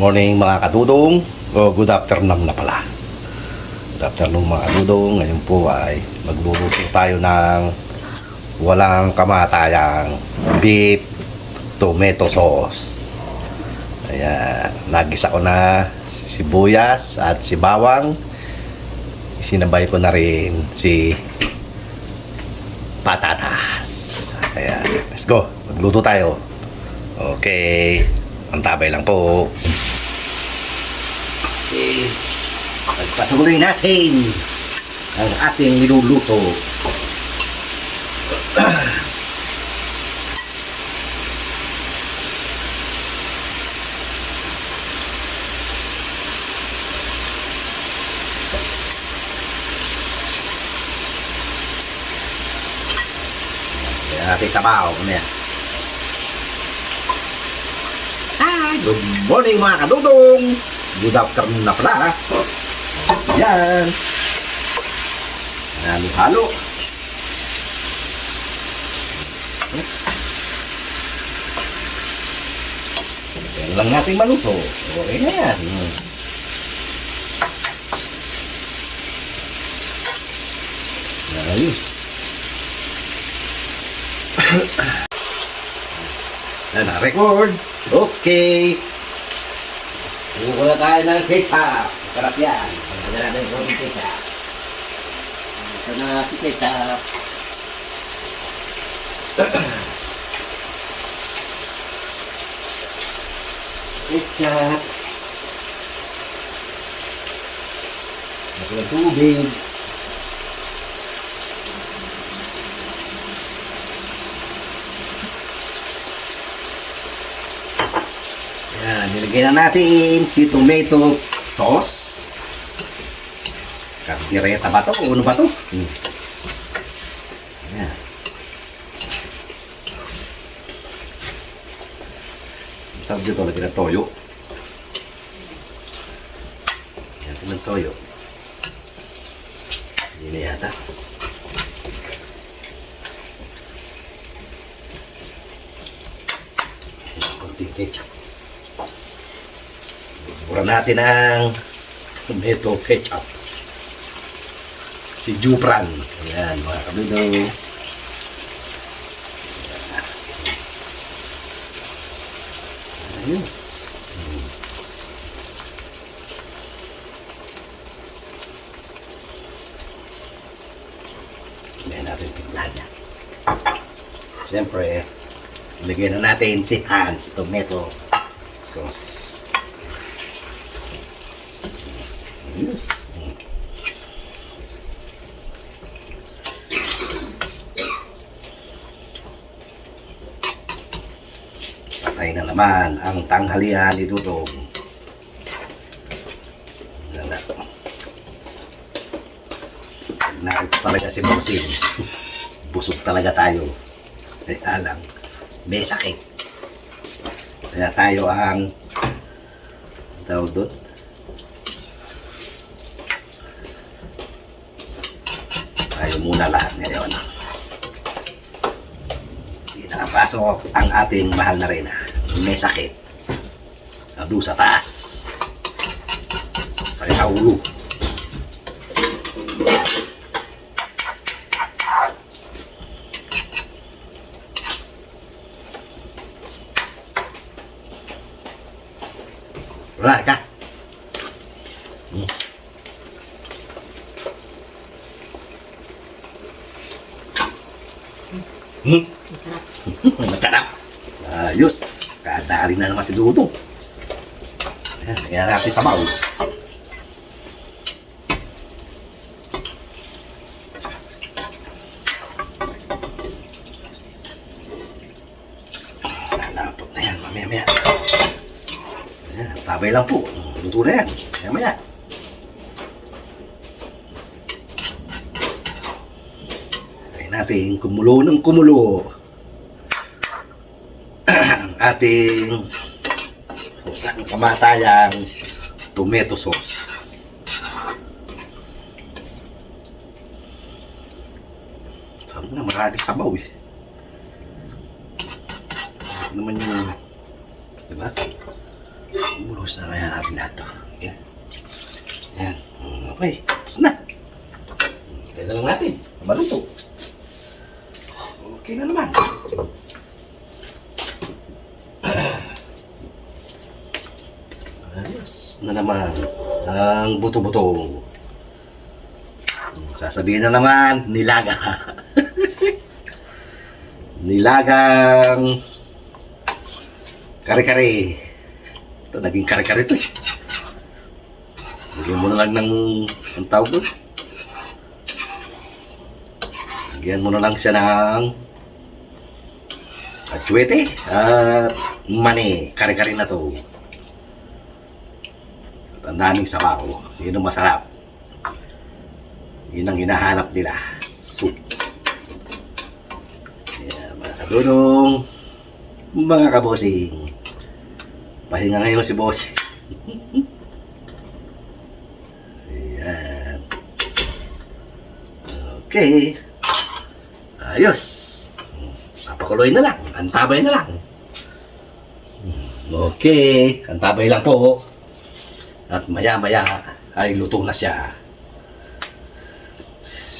morning mga kadudong. O good afternoon na pala. Good afternoon mga kadudong. Ngayon po ay magluluto tayo ng walang kamatayang beef tomato sauce. Ayan. Nagisa ko na si sibuyas at si bawang. Sinabay ko na rin si patatas. Ayan. Let's go. Magluto tayo. Okay. Ang tabay lang po. Okay. Pagpatuloy natin ang ating niluluto. Natin sabaw. Ano yan? Hi! Good morning mga kadudong! Good afternoon na pala. Yan. Halo-halo. Yan lang natin maluto. Okay na yan. Hmm. Ayos. Na, record. Okay. Buko na tayo ng ketchup. Sarap yan. Pagkala natin ito ng ketchup. Ito na si ketchup. ketchup. Ito ng tubig. Yan, nilagay na natin si tomato sauce. Kartireta ba to? O ano ba to? Hmm. Yan. Ang sarap dito, lagyan ng toyo. Yan, ito ng toyo. Hindi na yata. Konting ketchup. Bura natin ang tomato ketchup. Si Jupran. Ayan, mga kabido. Ayos. Hindi natin tignan. Siyempre, ilagay na natin si Hans tomato sauce. Ayos. Patay na naman ang tanghalian ni Dudong. Nakita talaga si Bossing. Busog talaga tayo. Eh, alam. May sakit. Kaya tayo ang tawag doon. Tayo muna lahat ngayon. Hindi nakapasok ang ating mahal na reyna. May sakit. Nado sa taas. Sakit sa ulo. Right ka. Kadali na naman si Dudong. Ayan, Kaya natin sa baul. Nalapot na yan. Mamaya maya. Ayan, tabay lang po. Luto na yan. Maya maya. Tayo natin kumulo ng kumulo. Ating ang kamatayang tomato sauce. Sabi nga, maraming sabaw eh. Naman yung, di ba? Bulos na kaya natin lahat to. Yan. Yan. Okay. Tapos na. Kaya na lang natin. Maluto. Okay na naman. Ayos na naman ang buto-buto. Sasabihin na naman, nilaga. Nilagang kare-kare. Ito, naging kare-kare ito. Lagyan mo na lang ng, ang tawag doon. Lagyan mo na lang siya ng atsuete at mani. Kare-kare na to. At ang daming sabaw. Yun ang masarap. Yun ang hinahanap nila. Soup. Yan, mga kadudong. Mga kabosing. Pahinga ngayon si boss. Ayan. Okay. Ayos. Papakuloy na lang. Antabay na lang. Okay. Antabay lang po. At maya-maya ay luto na siya.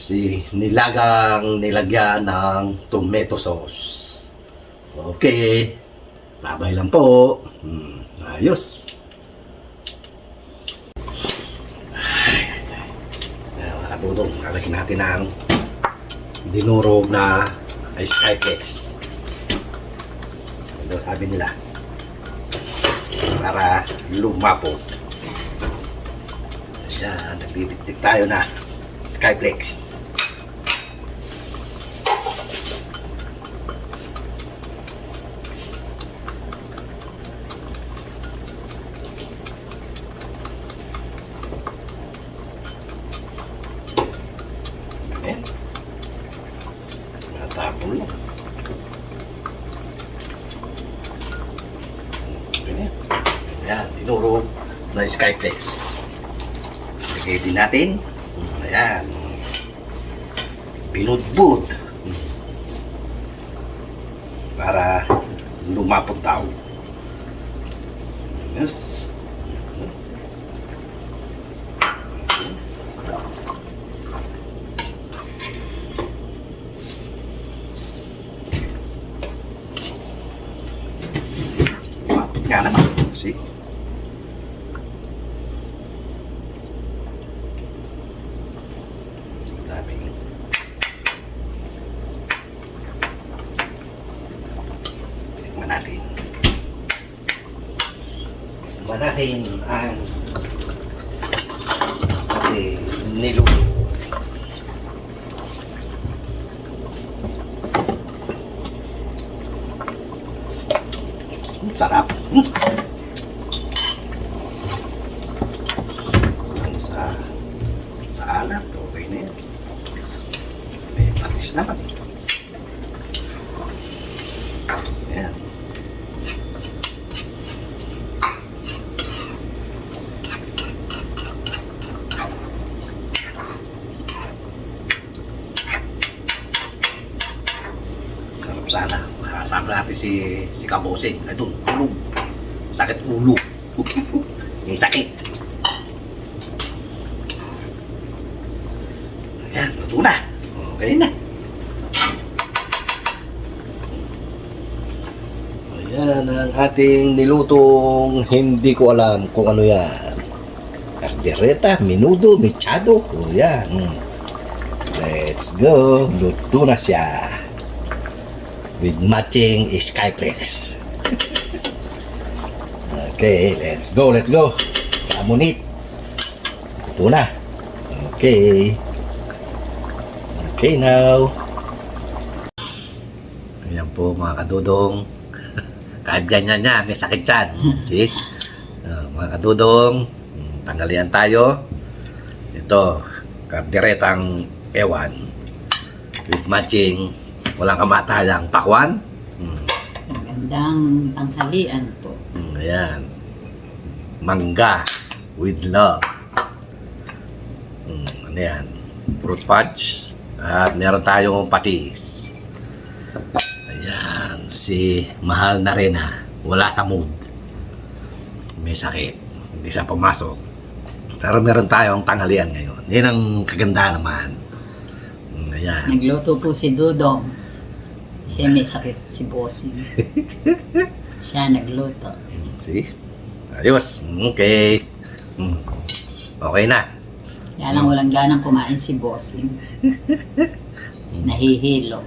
Si nilagang nilagyan ng tomato sauce. Okay. Tabay lang po. Hmm, ayos. Ay, ay, mga katudong, lalagyan natin ng dinurog na skyflex. Ano sabi nila? Para lumapot. Ayan, nagdidikdik tayo na skyflex. Ayan. Natapon lang. Ganyan. Ayan, tinuro na Skyflex. Lagay din natin. Ayan. Binudbud. Para lumapot daw. Yes. Lumapot nga naman. See? Dami. Tikman natin. Tikman natin ang ating niluto. Mm, Sarap. Mm. Ang sa sa alat, okay na yan. May patis naman. Ayan. Sarap sana. Kasama natin si si Kabosing. Ay doon, tulog. Sakit ulo. May sakit. Ayan, luto na. Okay na. Ayan ang ating nilutong hindi ko alam kung ano yan. Cardereta, minudo, mechado. O yan. Mm. Let's go. Luto na siya. With matching Skyplex. okay, let's go, let's go. Kamunit. Luto na. Okay. Okay now. Ayan po mga kadudong. Kahit ganyan niya, may sakit yan. See? Ah, mga kadudong, tanggalian tayo. Ito, kardiretang ewan. With matching, walang kamatayang pakwan. Mm, Magandang tanghalian po. mm, ayan. Mangga with love. Mm, ano yan? Fruit punch. At meron tayong patis. Ayan, si Mahal na rin ha. Wala sa mood. may sakit. Hindi siya pumasok. Pero meron tayong tanghalian ngayon. Yan ang kaganda naman. Mm, Ayan. Nagluto po si Dudong. Kasi may sakit si Bossing. Siya nagluto. See? Ayos. Okay. Mm. Okay na. Kaya lang walang ganang kumain si Bossing. Nahihilo.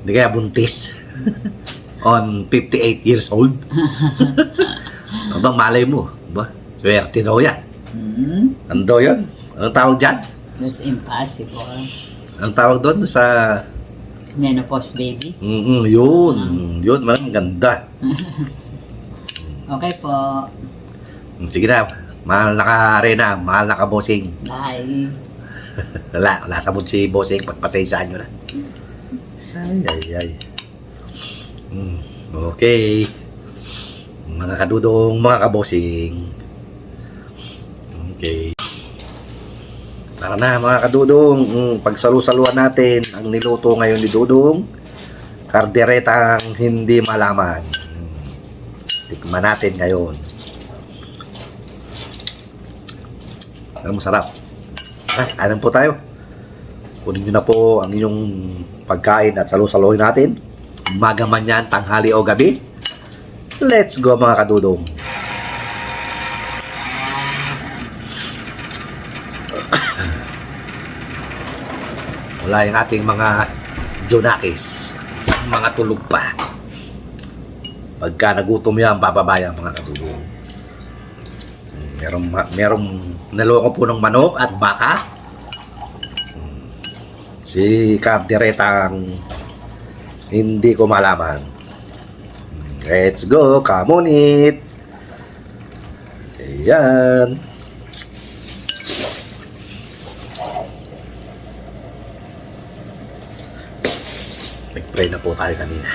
Hindi kaya buntis. On 58 years old. ano bang malay mo? Ba? Swerte daw yan. Hmm? Ano daw yan? Anong tawag dyan? That's impossible. Anong tawag doon sa... Menopause baby. Mm, yun. Yun, malang ganda. Okay po. Mm, Sige na. Mahal na ka, Rena. Mahal na ka, bossing. Bye. Wala, wala sa mood si bossing. Pagpasaysaan nyo na. Ay, ay, ay. Mm, okay. Mga kadudong, mga kabosing. Okay. Tara na mga kadudong, mm, pagsalu-saluan natin ang niluto ngayon ni Dudong. Karderetang hindi malaman. Tikman natin ngayon. Ang masarap. Ah, alam po tayo. Kunin nyo na po ang inyong pagkain at salu-saluhin natin. Umaga yan, tanghali o gabi. Let's go mga kadudong. Wala yung ating mga Jonakis. Mga tulog pa. Pagka nagutom yan, bababayan mga kadudong. Merong, merong naloko po ng manok at baka. Si Carderetang hindi ko malaman. Let's go, come on it. Ayan. Nag-pray na po tayo kanina.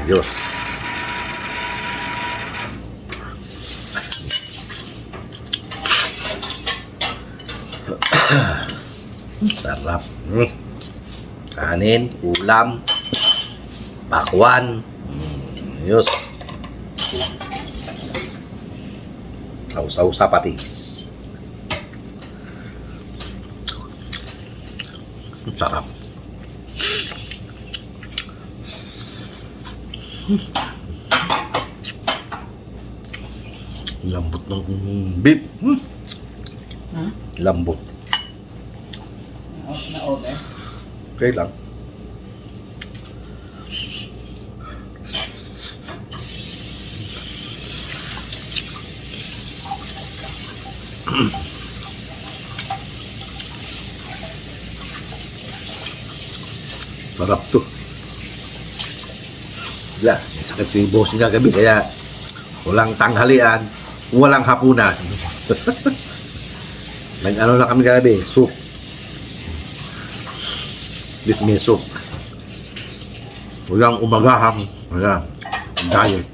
Ayos. Sarap. Mm. Kanin, ulam, bakwan. Mm. Ayos. Sausaw sa patis. Sarap. Lambot ng beef. Hmm. Hmm? Lambot. Off na over. Okay lang. Sarap to. Wala, sakit si boss niya gabi kaya walang tanghalian, walang hapunan. Nag-ano na kami gabi, soup. This may soup. Walang umagahang, wala, diet.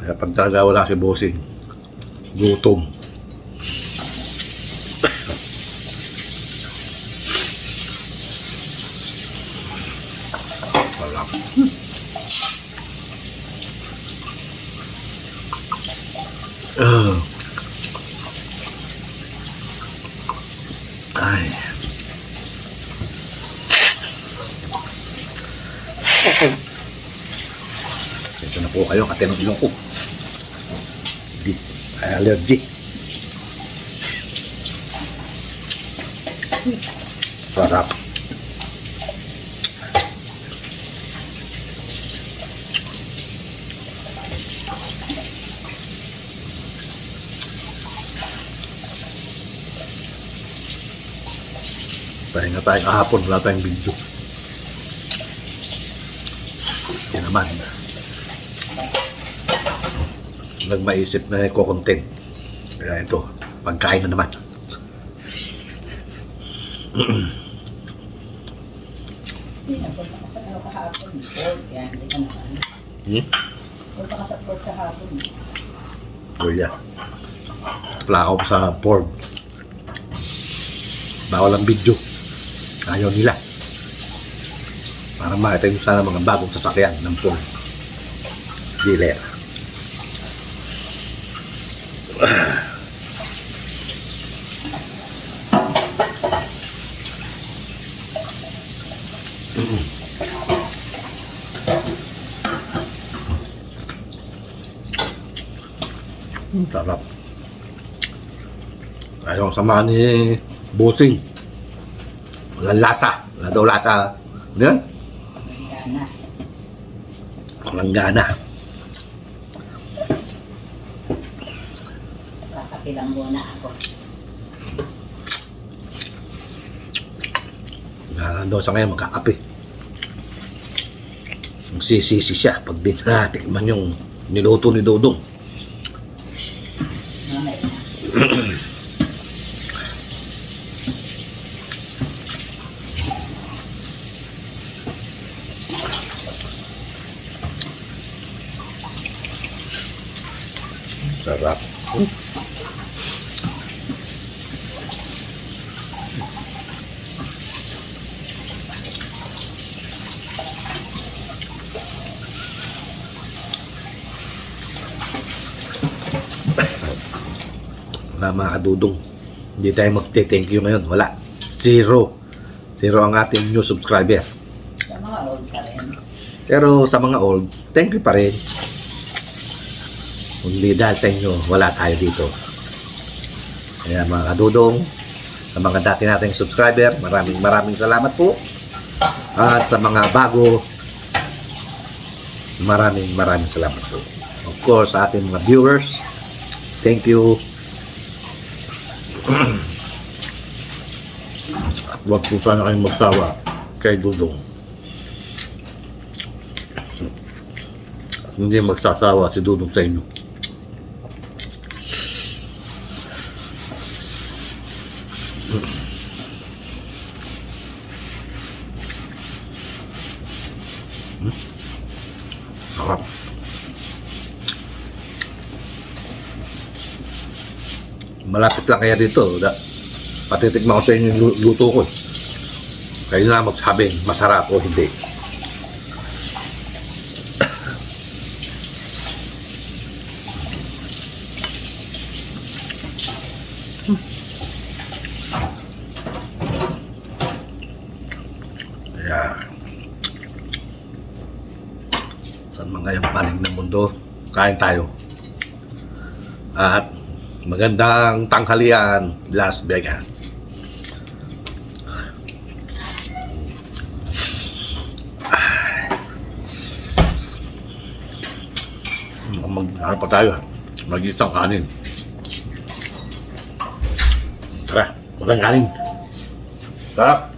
Kaya pag talaga wala si bossing, gutom. Ugh. Ay. Ito na po kayo, katinong ilong ko. Allergy. Sarap. Pahinga tayo kahapon, wala tayong video. Yan naman. Nagmaisip na ko-content. Kaya ito, pagkain na naman. Hmm? Oh yeah. Wala ako sa board. Bawal ang video. Ayaw nila. Para makita nyo sana mga bagong sasakyan ng Paul. Dealer. Sarap. Ayaw sama ni Busing. Walang lasa. Wala daw lasa. Ano yan? Gana. Walang gana. Kakapilang muna ako. Naran daw sa ngayon magkakape. Magsisisi siya pag di natikman yung niluto ni Dodong. Mamaya na. Sarap. Wala mga kadudong. Hindi tayo magte-thank you ngayon. Wala. Zero. Zero ang ating new subscriber. Sa mga old pa rin. Pero sa mga old, thank you pa rin. Kundi dahil sa inyo, wala tayo dito. Kaya mga kadudong, sa mga dati nating subscriber, maraming maraming salamat po. At sa mga bago, maraming maraming salamat po. Of course, sa ating mga viewers, thank you. Huwag po sana kayong magsawa kay Dudong. Hindi magsasawa si Dudong sa inyo. Sarap. Malapit lang kaya dito. Da, patitikman ko sa inyo yung lu- luto ko. Kayo na magsabi, masarap o hindi. Saan man ngayong panig ng mundo, kain tayo. At magandang tanghalian, Las Vegas. Ano pa tayo? Mag-isang kanin. Tara, isang kanin. Sarap.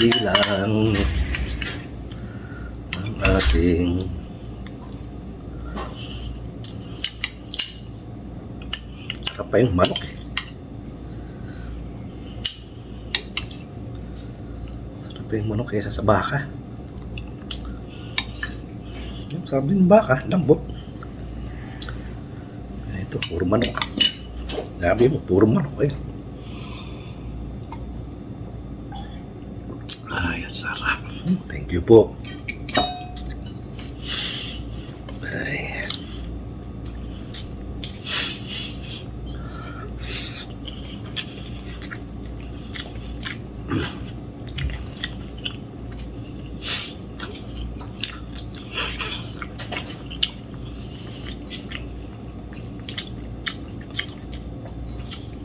Konti-konti lang ang ating sarap pa yung manok eh. Sarap pa yung manok kaysa sa baka. Yung sarap din baka, lambot. Ito, puro manok. Sabi mo, puro manok eh. Ay, ang sarap. Thank you po. Ay.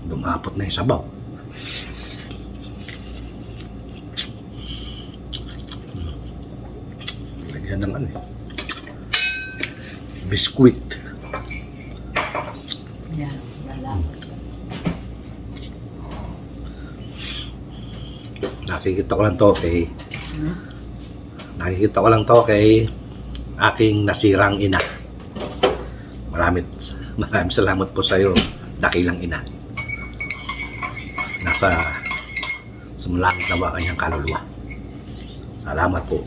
Lumapot na yung sabaw. Lagyan ng ano eh. Biskuit. Yan. Wala. Nakikita ko lang to kay Hmm? nakikita ko lang to kay aking nasirang ina. Maraming maraming salamat po sa iyo, dakilang ina. Nasa sumulangit na ba kanyang kaluluwa. Salamat po.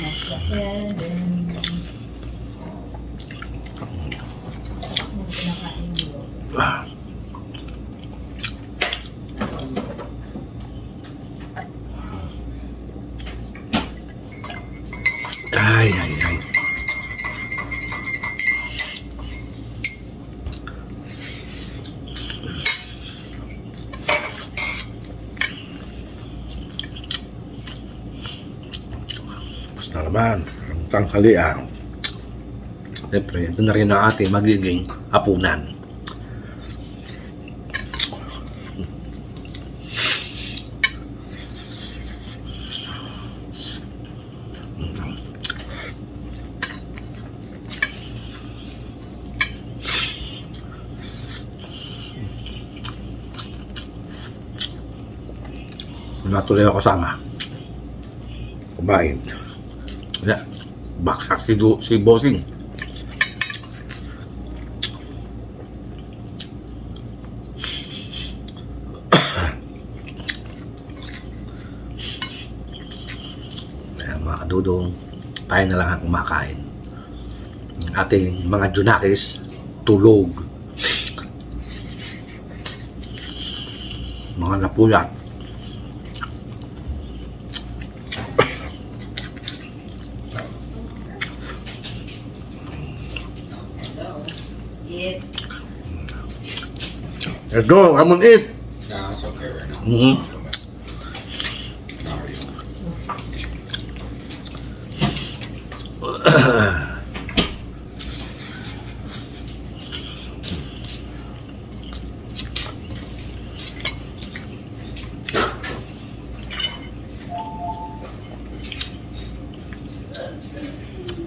Nasa heaven. Ah. Ay, ay, ay. Tapos na naman, ang tanghalian. Siyempre, ito na rin ang ating magiging hapunan. Natuloy ako kasama. Kumain. Wala. Baksak si, Du- si Bossing. Kadudong, tayo na lang ang kumakain. Ang ating mga junakis, tulog. Mga napuyat. Let's go, come on eat. No, it's okay right now. Mhm. Come back. Not really.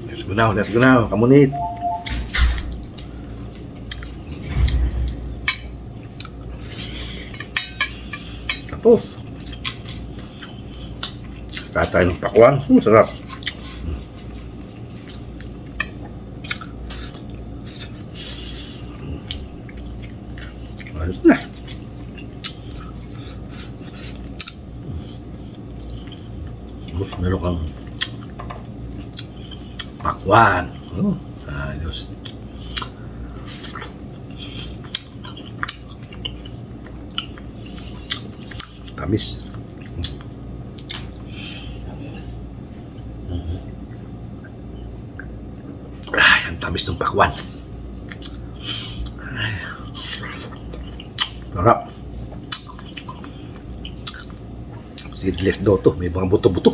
Let's go now, let's go now, come on eat. Tapos. Kaya tayo ng pakwan. Hmm, sarap. Ayos na. Tapos meron kang pakwan. Oh, ayos. Tamis. Ay, ang tamis ng pakwan. Ay. Sarap. Seedless daw to. May mga buto-buto.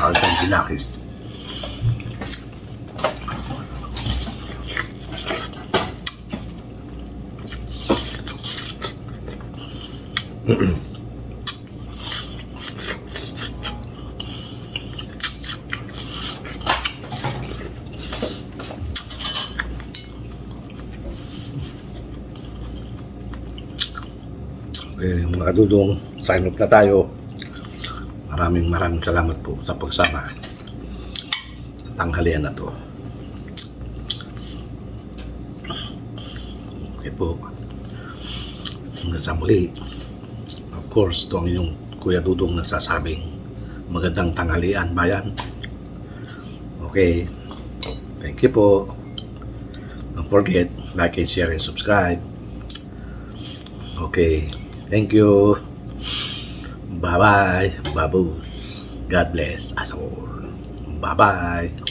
Mahal kang ginaki. Eh, mga dudong, sign up na tayo. Maraming maraming salamat po sa pagsama. Sa tanghalian na to. Okay po. Hanggang sa muli. Of course, ito ang inyong Kuya Dudong nagsasabing magandang tanghalian, bayan. Okay. Thank you po. Don't forget, like and share and subscribe. Okay. Thank you. Bye-bye. Baboos. God bless us all. Bye-bye.